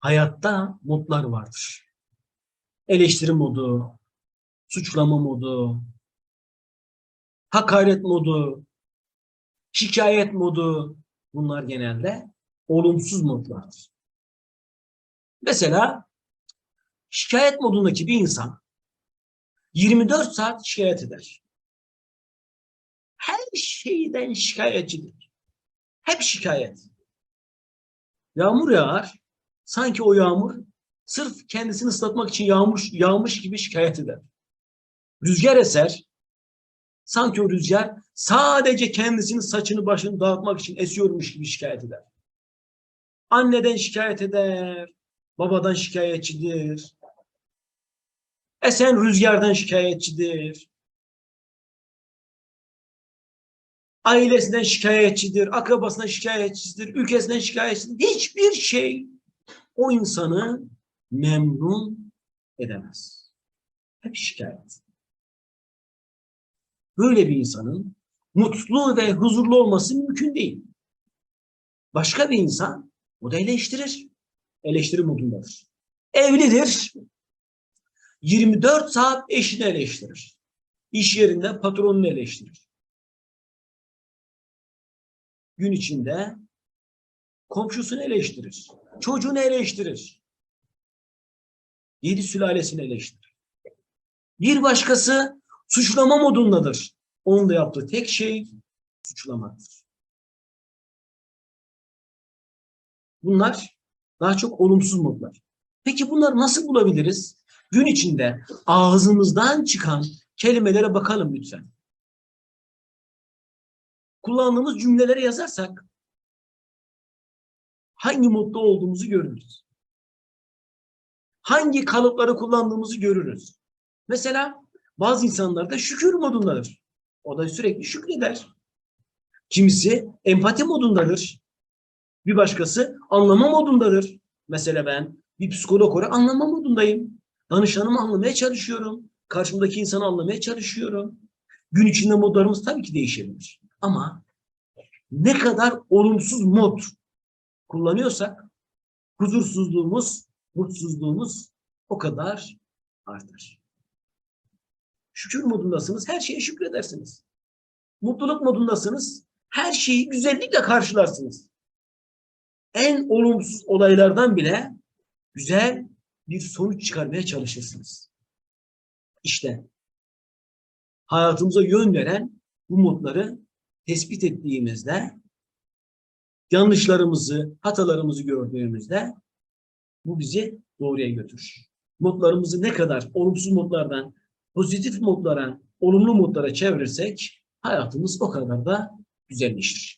hayatta modlar vardır. Eleştiri modu, suçlama modu, hakaret modu, şikayet modu bunlar genelde olumsuz modlardır. Mesela şikayet modundaki bir insan 24 saat şikayet eder. Her şeyden şikayetçidir. Hep şikayet. Yağmur yağar. Sanki o yağmur sırf kendisini ıslatmak için yağmış, yağmış gibi şikayet eder. Rüzgar eser. Sanki o rüzgar sadece kendisinin saçını başını dağıtmak için esiyormuş gibi şikayet eder. Anneden şikayet eder. Babadan şikayetçidir. Esen rüzgardan şikayetçidir. Ailesinden şikayetçidir, akrabasından şikayetçidir, ülkesinden şikayetçidir. Hiçbir şey o insanı memnun edemez. Hep şikayet. Böyle bir insanın mutlu ve huzurlu olması mümkün değil. Başka bir insan o da eleştirir. Eleştiri modundadır. Evlidir. 24 saat eşini eleştirir. İş yerinde patronunu eleştirir. Gün içinde komşusunu eleştirir. Çocuğunu eleştirir. Yedi sülalesini eleştirir. Bir başkası suçlama modundadır. Onun da yaptığı tek şey suçlamaktır. Bunlar daha çok olumsuz modlar. Peki bunları nasıl bulabiliriz? Gün içinde ağzımızdan çıkan kelimelere bakalım lütfen. Kullandığımız cümlelere yazarsak hangi modda olduğumuzu görürüz. Hangi kalıpları kullandığımızı görürüz. Mesela bazı insanlar da şükür modundadır. O da sürekli şükreder. Kimisi empati modundadır. Bir başkası anlama modundadır. Mesela ben bir psikolog olarak anlama modundayım. Danışanımı anlamaya çalışıyorum. Karşımdaki insanı anlamaya çalışıyorum. Gün içinde modlarımız tabii ki değişebilir. Ama ne kadar olumsuz mod kullanıyorsak huzursuzluğumuz, mutsuzluğumuz o kadar artar. Şükür modundasınız, her şeye şükredersiniz. Mutluluk modundasınız, her şeyi güzellikle karşılarsınız. En olumsuz olaylardan bile güzel bir sonuç çıkarmaya çalışırsınız. İşte hayatımıza yön veren bu modları tespit ettiğimizde yanlışlarımızı, hatalarımızı gördüğümüzde bu bizi doğruya götürür. Modlarımızı ne kadar olumsuz modlardan pozitif modlara, olumlu modlara çevirirsek hayatımız o kadar da güzelleşir.